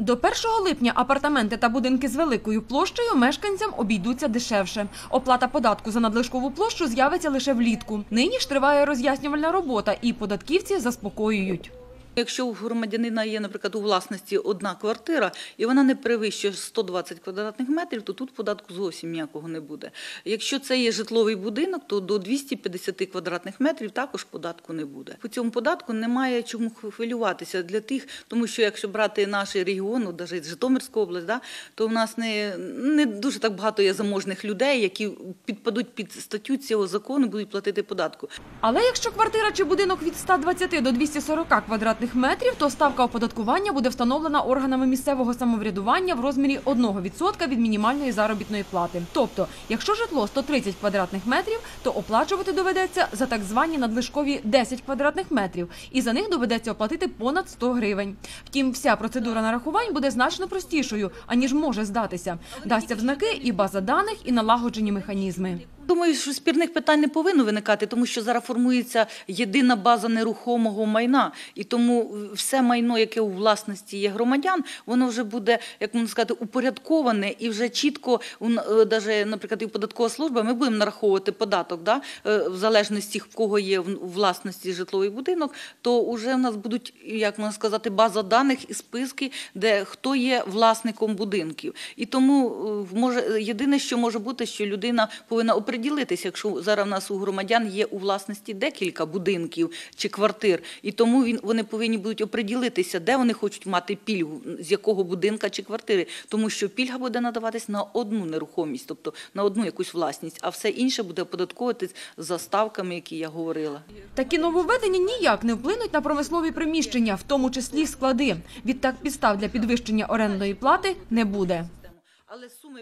До 1 липня апартаменти та будинки з великою площею мешканцям обійдуться дешевше. Оплата податку за надлишкову площу з'явиться лише влітку. Нині ж триває роз'яснювальна робота, і податківці заспокоюють. Якщо у громадянина є, наприклад, у власності одна квартира, і вона не перевищує 120 квадратних метрів, то тут податку зовсім ніякого не буде. Якщо це є житловий будинок, то до 250 квадратних метрів також податку не буде. По цьому податку немає чому хвилюватися для тих, тому що якщо брати наш регіон, навіть Житомирську область, да, то в нас не, не дуже так багато є заможних людей, які підпадуть під статтю цього закону, будуть платити податку. Але якщо квартира чи будинок від 120 до 240 квадратних метрів, то ставка оподаткування буде встановлена органами місцевого самоврядування в розмірі 1% від мінімальної заробітної плати. Тобто, якщо житло 130 квадратних метрів, то оплачувати доведеться за так звані надлишкові 10 квадратних метрів, і за них доведеться оплатити понад 100 гривень. Втім, вся процедура нарахувань буде значно простішою, аніж може здатися. Дасться в знаки і база даних, і налагоджені механізми. Думаю, що спірних питань не повинно виникати, тому що зараз формується єдина база нерухомого майна, і тому все майно, яке у власності є громадян, воно вже буде, як можна сказати, упорядковане і вже чітко, навіть, наприклад, і податкова служба, ми будемо нараховувати податок, да, е, в залежності, в кого є в власності житловий будинок, то вже в нас будуть, як можна сказати, база даних і списки, де хто є власником будинків. І тому е, може єдине, що може бути, що людина повинна оприділитися, якщо зараз в нас у громадян є у власності декілька будинків чи квартир, і тому він вони повинні будуть оприділитися, де вони хочуть мати пільгу, з якого будинка чи квартири, тому що пільга буде надаватись на одну нерухомість, тобто на одну якусь власність, а все інше буде оподатковуватись за ставками, які я говорила. Такі нововведення ніяк не вплинуть на промислові приміщення, в тому числі склади. Відтак підстав для підвищення орендної плати не буде. Але суми